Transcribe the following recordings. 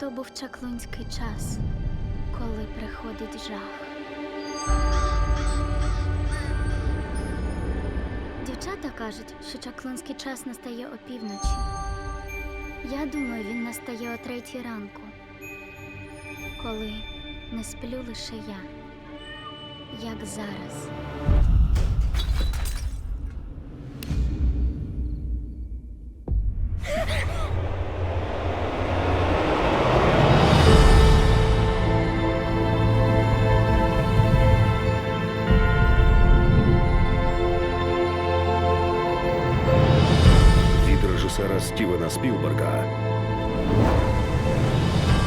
То був чаклунський час, коли приходить жах. Дівчата кажуть, що чаклунський час настає опівночі. Я думаю, він настає о третій ранку, коли не сплю лише я, як зараз. Режисера Стівена Спілберга.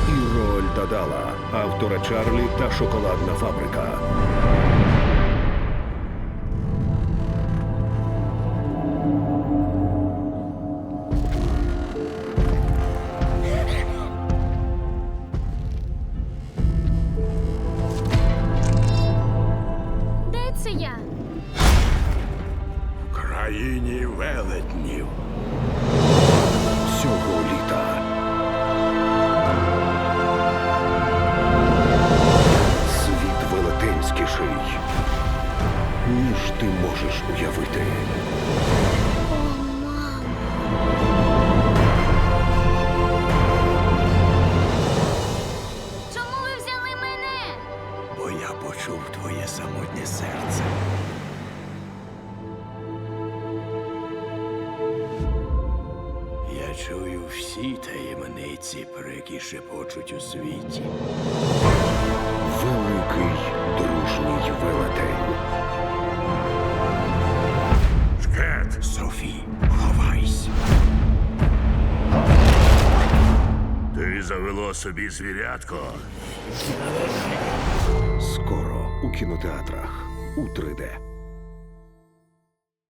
І Роальда Дала, автора Чарлі та Шоколадна фабрика. Де це я? В країні велетнів. Можеш уявити. О. Чому ви взяли мене? Бо я почув твоє самотнє серце. Я чую всі таємниці, про які шепочуть у світі. Ти завело собі звірятко. Скоро у кінотеатрах у 3D.